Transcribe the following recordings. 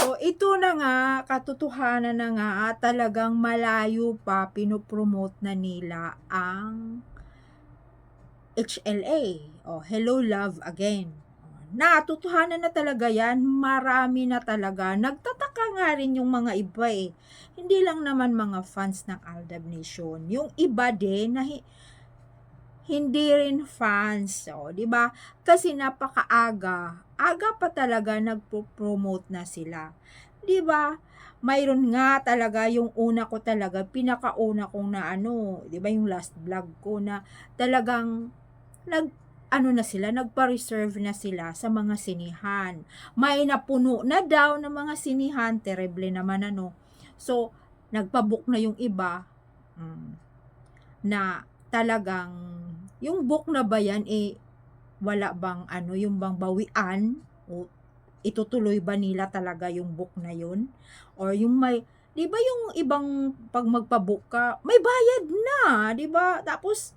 So, ito na nga, katotohanan na nga, talagang malayo pa, pinopromote na nila ang HLA, o Hello Love Again. Natutuhanan na talaga yan, marami na talaga. Nagtataka nga rin yung mga iba eh. Hindi lang naman mga fans ng Aldab Nation. Yung iba din na hindi rin fans, o, di ba? Kasi napakaaga, aga pa talaga nagpo-promote na sila. 'Di ba? Mayroon nga talaga yung una ko talaga, pinakauna kong na ano, 'di ba yung last vlog ko na talagang nag ano na sila, nagpa-reserve na sila sa mga sinihan. May napuno na daw ng mga sinihan, terrible naman ano. So, nagpa-book na yung iba mm, na talagang yung book na ba yan eh wala bang ano yung bang bawian? O itutuloy ba nila talaga yung book na yun? Or yung may 'di ba yung ibang pag magpa-book ka may bayad na 'di ba? Tapos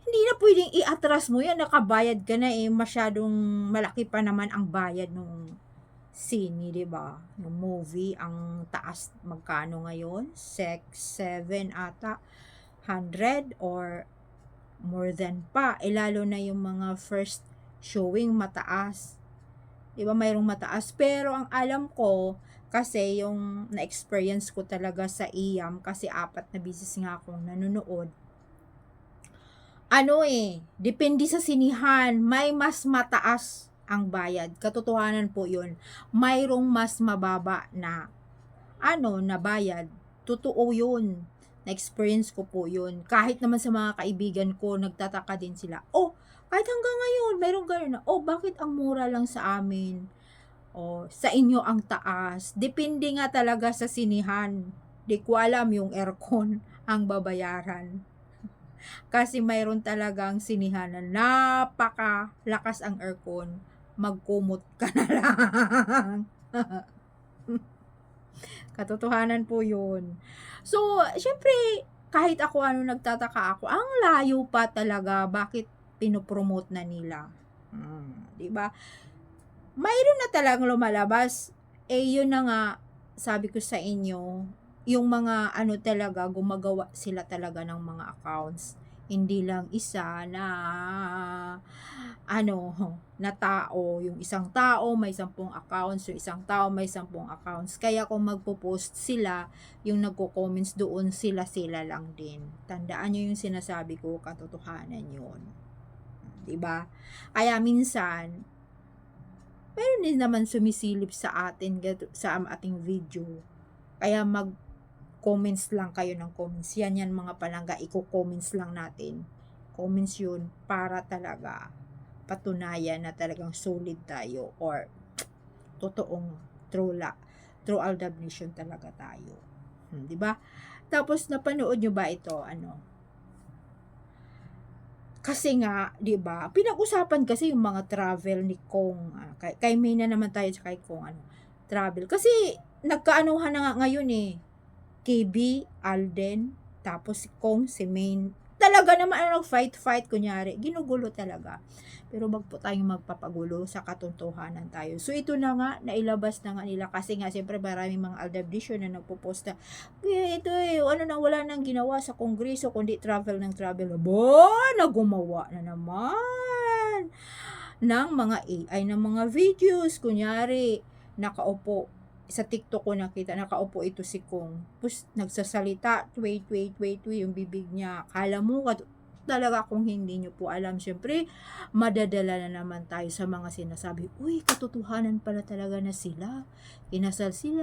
hindi na pwedeng i-atras mo yan nakabayad ka na eh masyadong malaki pa naman ang bayad nung sini 'di ba? Yung movie ang taas magkano ngayon? 6 7 ata 100 or more than pa. Eh, lalo na yung mga first showing mataas. Di ba, mayroong mataas. Pero ang alam ko, kasi yung na-experience ko talaga sa IAM, kasi apat na bisis nga akong nanonood, ano eh, depende sa sinihan, may mas mataas ang bayad. Katotohanan po yun. Mayroong mas mababa na, ano, na bayad. Totoo yun na-experience ko po yun. Kahit naman sa mga kaibigan ko, nagtataka din sila, oh, kahit hanggang ngayon, mayroong gano'n na, oh, bakit ang mura lang sa amin? Oh, sa inyo ang taas. Depende nga talaga sa sinihan. Di ko alam yung aircon ang babayaran. Kasi mayroon talagang sinihan na napaka lakas ang aircon. Magkumot ka na lang. Katotohanan po yun. So, syempre, kahit ako ano nagtataka ako, ang layo pa talaga bakit pinopromote na nila. Hmm, 'di ba? Mayroon na talagang lumalabas. Eh yun na nga sabi ko sa inyo, yung mga ano talaga gumagawa sila talaga ng mga accounts. Hindi lang isa na ano, na tao, yung isang tao may sampung accounts, yung isang tao may sampung accounts. Kaya kung magpo-post sila, yung nagko-comments doon, sila-sila lang din. Tandaan nyo yung sinasabi ko, katotohanan yun. 'Di ba? Kaya minsan, meron din naman sumisilip sa atin, sa ating video. Kaya mag comments lang kayo ng comments. Yan yan mga palangga, iko-comments lang natin. Comments yun para talaga patunayan na talagang solid tayo or totoong true la, true aldabnation talaga tayo. Hmm, 'di ba? Tapos napanood nyo ba ito ano? Kasi nga, 'di ba? Pinag-usapan kasi yung mga travel ni Kong. Ah, kay, kay May na naman tayo sa kay Kong ano, travel. Kasi nagkaanuhan na nga ngayon eh. KB, Alden, tapos si Kong, si Main, talaga naman ano, fight-fight, kunyari, ginugulo talaga. Pero wag po tayong magpapagulo sa katuntuhanan tayo. So, ito na nga, nailabas na nga nila kasi nga, siyempre, maraming mga aldabdisyon na nagpo-post na, eh, ito eh, ano na, wala nang ginawa sa kongreso, kundi travel ng travel. Aba, nagumawa na naman ng mga AI, ng mga videos, kunyari, nakaupo sa TikTok ko nakita, nakaupo ito si Kong. Tapos nagsasalita, wait, wait, wait, wait, yung bibig niya. Kala mo, talaga kung hindi nyo po alam, syempre, madadala na naman tayo sa mga sinasabi, uy, katotohanan pala talaga na sila. Kinasal sila,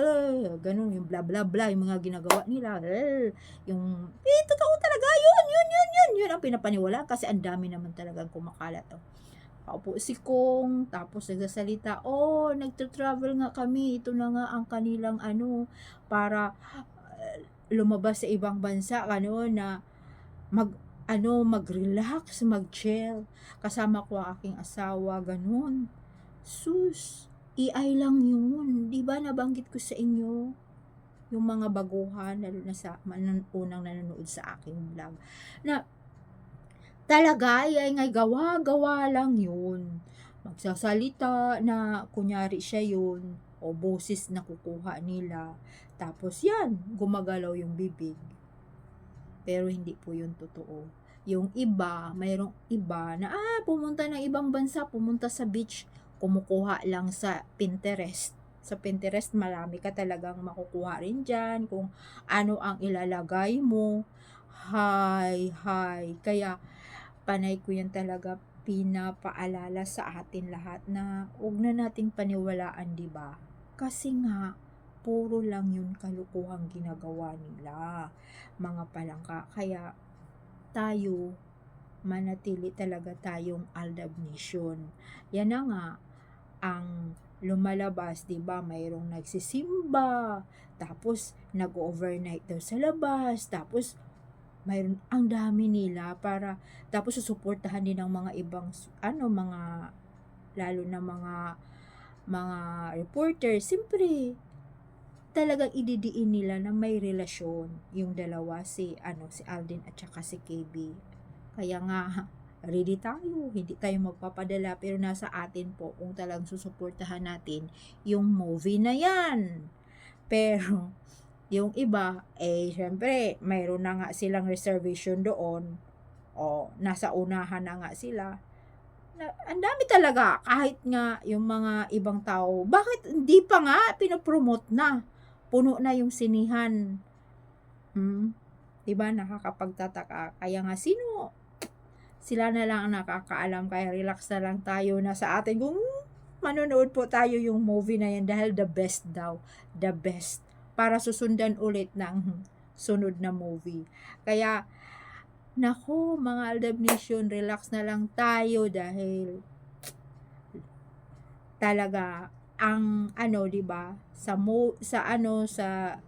ganun, yung bla bla bla, yung mga ginagawa nila, yung, eh, totoo talaga, yun, yun, yun, yun, yun ang pinapaniwala kasi ang dami naman talagang kumakalat. Oh. Paupo si Kong, tapos nagsasalita, oh, nagtra-travel nga kami, ito na nga ang kanilang ano, para uh, lumabas sa ibang bansa, ano, na mag, ano, mag-relax, mag-chill. Kasama ko ang aking asawa, ganun. Sus, AI lang yun. Di ba nabanggit ko sa inyo? Yung mga baguhan, lalo na sa man, unang nanonood sa aking vlog, na talaga ay ngay gawa-gawa lang yun. Magsasalita na kunyari siya yun. o boses na kukuha nila. Tapos yan, gumagalaw yung bibig. Pero hindi po yun totoo. Yung iba, mayroong iba na ah, pumunta ng ibang bansa, pumunta sa beach, kumukuha lang sa Pinterest. Sa Pinterest, marami ka talagang makukuha rin dyan kung ano ang ilalagay mo. Hi, hi. Kaya, panay ko yan talaga pinapaalala sa atin lahat na huwag na nating paniwalaan, di ba? Kasi nga, puro lang yun kalukuhang ginagawa nila, mga palangka. Kaya, tayo, manatili talaga tayong Aldab Nation. Yan na nga, ang lumalabas, di ba? Mayroong nagsisimba, tapos nag-overnight daw sa labas, tapos mayroon ang dami nila para tapos susuportahan din ng mga ibang ano mga lalo na mga mga reporter. Siyempre talagang ididiin nila na may relasyon yung dalawa si ano si Alden at saka si KB kaya nga ready tayo. Hindi tayo magpapadala pero nasa atin po kung talagang susuportahan natin yung movie na yan. Pero yung iba, eh, syempre, mayroon na nga silang reservation doon. O, nasa unahan na nga sila. Ang dami talaga, kahit nga yung mga ibang tao, bakit hindi pa nga pinopromote na? Puno na yung sinihan. Hmm? Diba, nakakapagtataka. Kaya nga, sino? Sila na lang ang nakakaalam, kaya relax na lang tayo na sa atin. Kung manonood po tayo yung movie na yan dahil the best daw. The best para susundan ulit ng sunod na movie. Kaya, nako mga Aldab Nation, relax na lang tayo dahil talaga ang ano 'di ba sa mo sa ano sa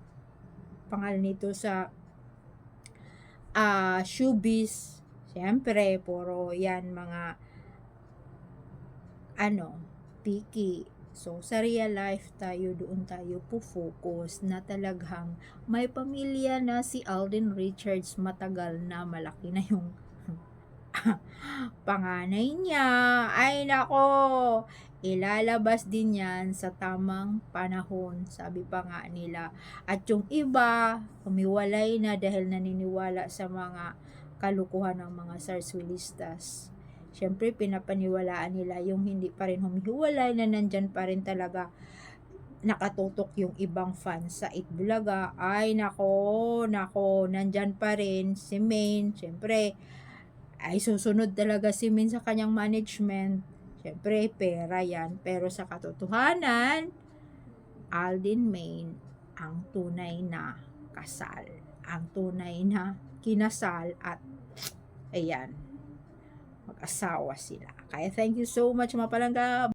pangalan nito sa ah showbiz syempre puro yan mga ano picky So, sa real life tayo, doon tayo po focus na talagang may pamilya na si Alden Richards matagal na malaki na yung panganay niya. Ay nako, ilalabas din yan sa tamang panahon, sabi pa nga nila. At yung iba, humiwalay na dahil naniniwala sa mga kalukuhan ng mga sarswilistas syempre pinapaniwalaan nila yung hindi pa rin humihiwalay na nandyan pa rin talaga nakatutok yung ibang fans sa Itbulaga. Ay, nako, nako, nandyan pa rin si Main. Syempre, ay susunod talaga si Main sa kanyang management. Syempre, pera yan. Pero sa katotohanan, Aldin Main ang tunay na kasal. Ang tunay na kinasal at ayan, mag-asawa sila. Kaya thank you so much mga palangga.